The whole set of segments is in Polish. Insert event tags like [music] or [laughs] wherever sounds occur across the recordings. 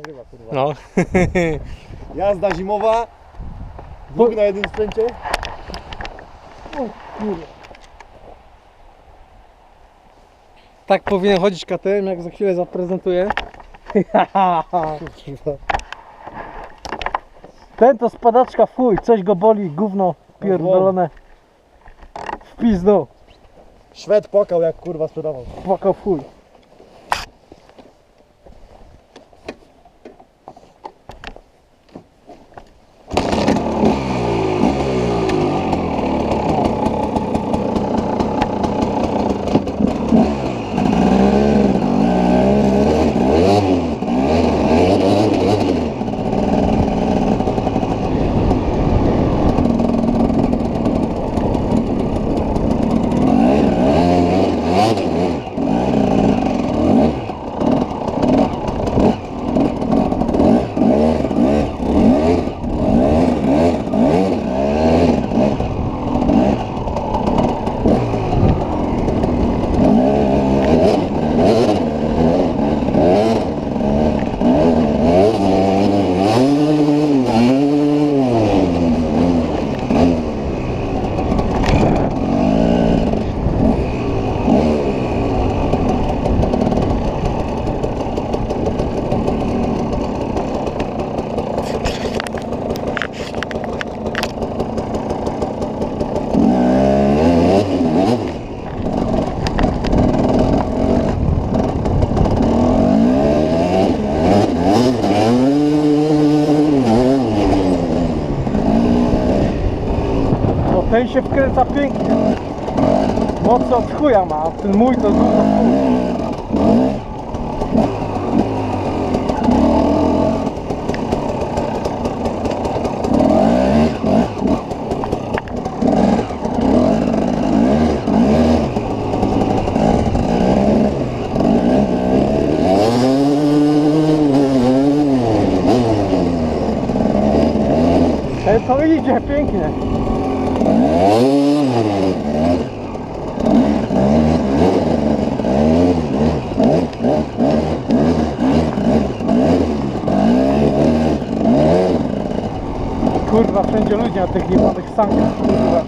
nagrywa kurwa. No. [laughs] Jazda zimowa. Dwóch na jednym sprzęcie. O kurwa. tak powinien chodzić KTM, jak za chwilę zaprezentuję. [laughs] Ten to spadaczka fuj, coś go boli, gówno pierdolone. W pizdu, Szwed płakał jak kurwa sprzedawał. płakał fuj. No ten się wkręca pięknie. Mocno od chuja ma, ten mój to dużo chuj. To idzie pięknie. Kurwa, wszędzie ludzie na tych jebanych sankach, kurwa.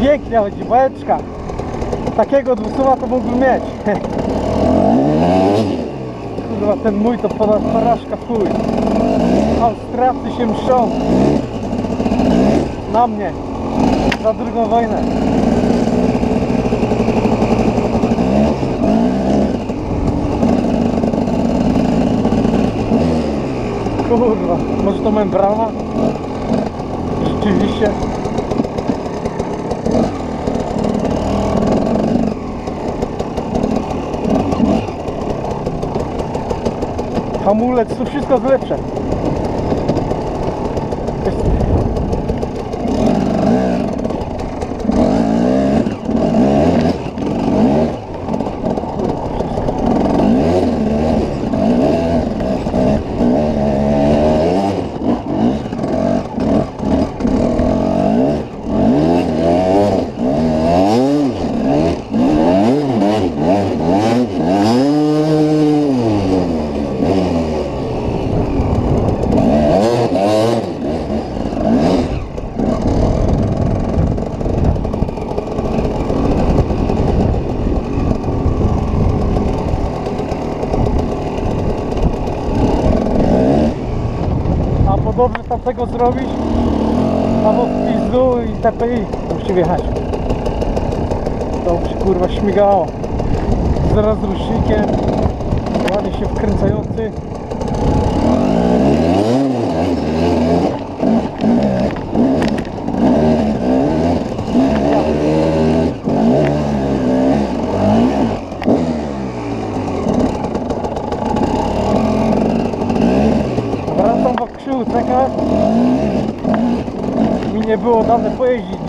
Pięknie Takiego dwusuwa to mógłbym mieć. [laughs] Kurwa, ten mój to poda- porażka chuj. Austriacy się mszą. Na mnie. Za drugą wojnę. Kurwa, może to membrana? Rzeczywiście. Hamulec, to wszystko jest lepsze. Tamtego zrobić, albo w pizdu i TPI musi wjechać. To się kurwa śmigało. Z rozrusznikiem, ładnie się wkręcający. Nie było dane pojeździć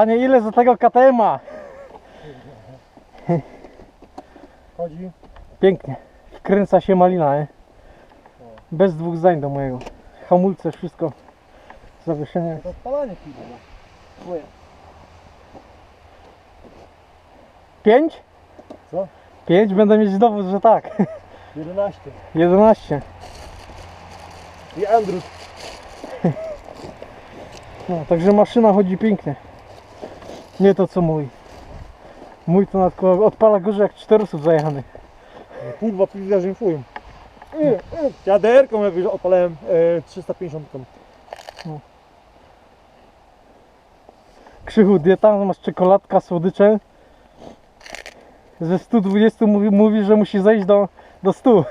Panie, ile za tego KTM-a? Chodzi. Pięknie. Wkręca się malina, nie? Bez dwóch zdań do mojego. Hamulce, wszystko. Zawieszenie. To odpalanie kurwa. Twoje. Pięć? Co? Pięć? Będę mieć dowód, że tak. 11. 11. I Andrew. No, także maszyna chodzi pięknie. Nie to co mój. Mój to na tylko odpala gorzej jak 400 zajechanych. No, kurwa pizda, że fują. Dziaderką jak już odpalałem e, 350. Krzychu, dieta, masz czekoladka, słodycze. Ze 120 mówi, mówi że musi zejść do, do 100,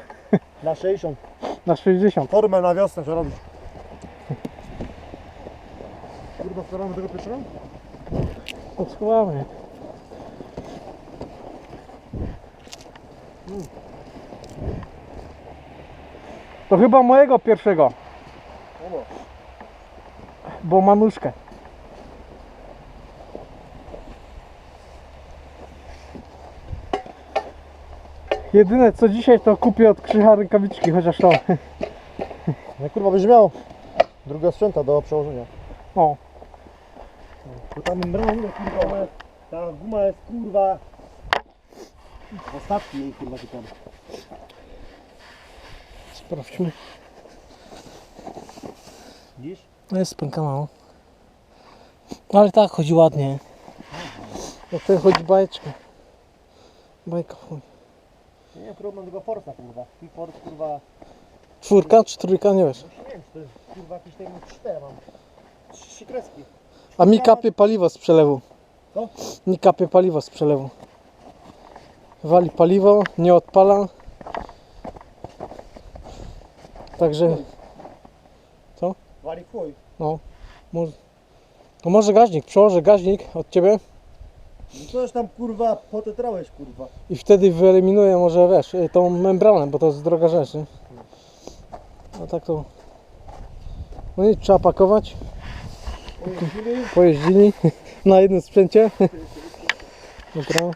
Na 60. na 60. Formę na wiosnę trzeba robić. Kurwa, wkładamy tego pierwszego? Odschowamy. To chyba mojego pierwszego, bo ma nóżkę. Jedyne co dzisiaj to kupię od Krzycha rękawiczki, chociaż to. No kurwa, byś miał druga sprzęta do przełożenia. O, Bo ta membrana, kurwa, ona ta guma jest kurwa... Ostatni jej kurwa tylko. sprawdźmy. Widzisz? No jest spękana. no. Ale tak chodzi ładnie. No to chodzi bajeczka. Bajka chodzi. Nie, problem tego Forza kurwa. I kurwa... Czwórka czy trójka, nie wiesz. Nie wiem, czy to jest kurwa jakieś takie cztery mam. Trzy kreski. A mi kapie paliwo z przelewu. Co? Mi kapie paliwo z przelewu. Wali paliwo, nie odpala. Także, Wali chuj. może, to może gaźnik, przełożę gaźnik od ciebie No coś tam kurwa potetrałeś kurwa. i wtedy wyeliminuję może wiesz, y, tą membranę, bo to jest droga rzecz. Nie? No tak to. No i trzeba pakować. Pojeździli. [laughs] Na jednym sprzęcie. Dobra.